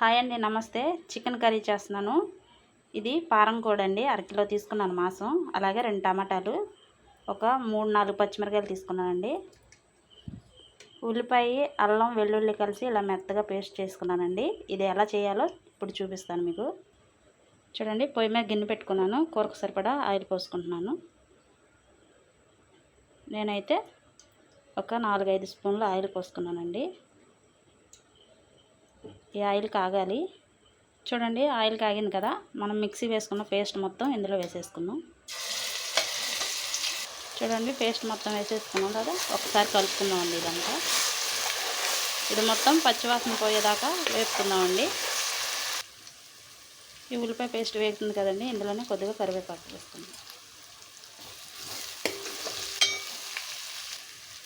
Hi అండి నమస్తే. Chicken curry చేస్తున్నాను. ఇది పారం కోడండి అండి అరకిలో తీసుకున్నాను మాసం. అలాగే రెండు టమాటాలు. ఒక మూడు నాలుగు పచ్చిమిరకాయలు తీసుకున్నానండి ఉల్లిపాయ అల్లం వెల్లుల్లి కలిసి ఇలా మెత్తగా పేస్ట్ చేసుకున్నానండి ఇది ఎలా చేయాలో ఇప్పుడు చూపిస్తాను మీకు. చూడండి పొయ్యి మీద గిన్నె పెట్టుకున్నాను. కూరకు సరిపడా ఆయిల్ పోసుకుంటున్నాను. నేనైతే ఒక నాలుగైదు స్పూన్లు ఆయిల్ పోసుకున్నానండి. ఈ ఆయిల్ కాగాలి. చూడండి ఆయిల్ కాగింది కదా. మనం మిక్సీ వేసుకున్న పేస్ట్ మొత్తం ఇందులో వేసేసుకుందాం. చూడండి పేస్ట్ మొత్తం వేసేసుకున్నాం కదా. ఒకసారి కలుపుకుందామండి ఇదంతా. ఇది మొత్తం పచ్చివాసన పోయేదాకా వేపుకుందామండి. ఈ ఉల్లిపాయ పేస్ట్ వేగుతుంది కదండి. ఇందులోనే కొద్దిగా కరివేపాకు వేసుకుందాం.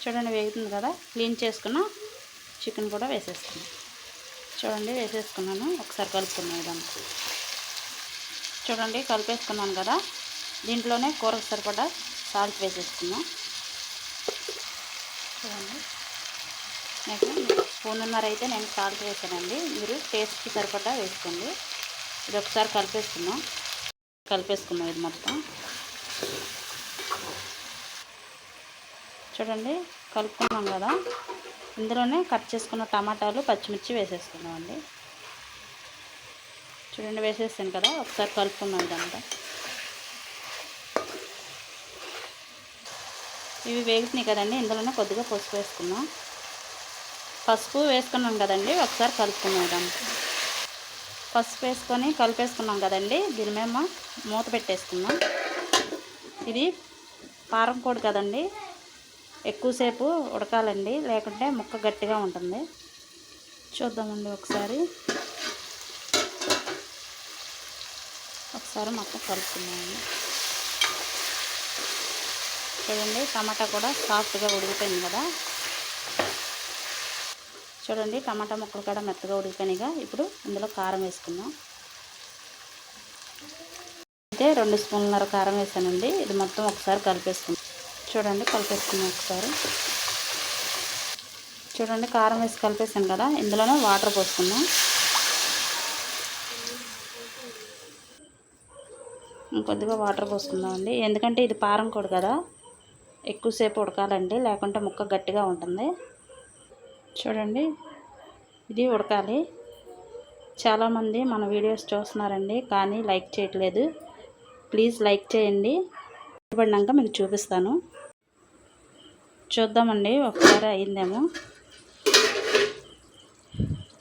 చూడండి వేగుతుంది కదా. క్లీన్ చేసుకున్న చికెన్ కూడా వేసేసుకుందాం. చూడండి వేసేసుకున్నాను. ఒకసారి కలుపుకున్నాను ఇదంతా చూడండి కలిపేసుకున్నాను కదా. దీంట్లోనే కూరకు సరిపడా సాల్ట్ వేసేసుకున్నాం చూడండి. నేను స్పూన్నర అయితే నేను సాల్ట్ వేసానండి. మీరు టేస్ట్కి సరిపడా వేసుకోండి. ఇది ఒకసారి కలిపేసుకున్నాం కలిపేసుకున్నాం ఇది మొత్తం. చూడండి కలుపుకున్నాం కదా. ఇందులోనే కట్ చేసుకున్న టమాటాలు పచ్చిమిర్చి వేసేసుకున్నామండి చూడండి వేసేసాను కదా ఒకసారి కలుపుకున్నాం ఇదంతా. ఇవి వేగుతున్నాయి కదండి ఇందులోనే కొద్దిగా పసుపు వేసుకున్నాం పసుపు వేసుకున్నాం కదండి ఒకసారి కలుపుకున్నాం ఇదంతా. పసుపు వేసుకొని కలిపేసుకున్నాం కదండి దీని మేము మూత పెట్టేసుకున్నాం ఇది పారం కోడి కదండి ఎక్కువసేపు ఉడకాలండి లేకుంటే ముక్క గట్టిగా ఉంటుంది. చూద్దామండి ఒకసారి. ఒకసారి మొత్తం కలుపుకున్నాము చూడండి టమాటా కూడా సాఫ్ట్గా ఉడికిపోయింది కదా. చూడండి టమాటా ముక్కలు కూడా మెత్తగా ఉడికిపోయినాయిగా. ఇప్పుడు ఇందులో కారం వేసుకుందాం. అయితే రెండు స్పూన్లన్నర కారం వేసానండి. ఇది మొత్తం ఒకసారి కలిపేసుకుందాం. చూడండి కలిపేసుకున్నాం ఒకసారి. చూడండి కారం వేసి కలిపేసాను కదా ఇందులోనే వాటర్ పోసుకుందాం. కొద్దిగా వాటర్ పోసుకుందాం అండి. ఎందుకంటే ఇది పారం కూడా కదా ఎక్కువసేపు ఉడకాలండి లేకుంటే ముక్క గట్టిగా ఉంటుంది. చూడండి ఇది ఉడకాలి. చాలామంది మన వీడియోస్ చూస్తున్నారండి కానీ లైక్ చేయట్లేదు. ప్లీజ్ లైక్ చేయండి. పడినాక మీకు చూపిస్తాను. చూద్దామండి ఒకసారి అయిందేమో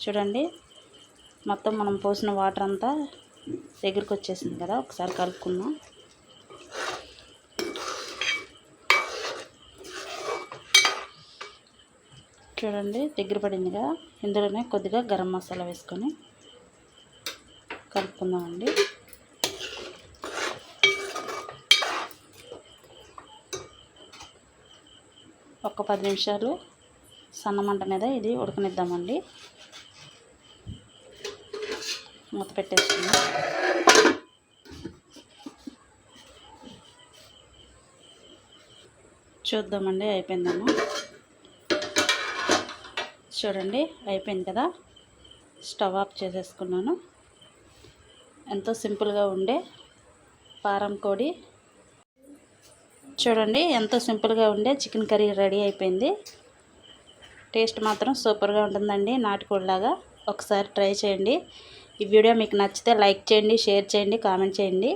చూడండి మొత్తం మనం పోసిన వాటర్ అంతా దగ్గరికి వచ్చేసింది కదా ఒకసారి కలుపుకుందాం. చూడండి దగ్గర పడిందిగా ఇందులోనే కొద్దిగా గరం మసాలా వేసుకొని కలుపుకుందామండి. ఒక పది నిమిషాలు సన్నమంట మీద ఇది ఉడకనిద్దామండి. మూత పెట్టేసుకుందాం చూద్దామండి అయిపోయిందేమో. చూడండి అయిపోయింది కదా. స్టవ్ ఆఫ్ చేసేసుకున్నాను. ఎంతో సింపుల్గా ఉండే పారం కోడి చూడండి ఎంతో సింపుల్గా ఉండే చికెన్ కర్రీ రెడీ అయిపోయింది. టేస్ట్ మాత్రం సూపర్గా ఉంటుందండి నాటుకోడిలాగా. ఒకసారి ట్రై చేయండి. ఈ వీడియో మీకు నచ్చితే లైక్ చేయండి షేర్ చేయండి కామెంట్ చేయండి.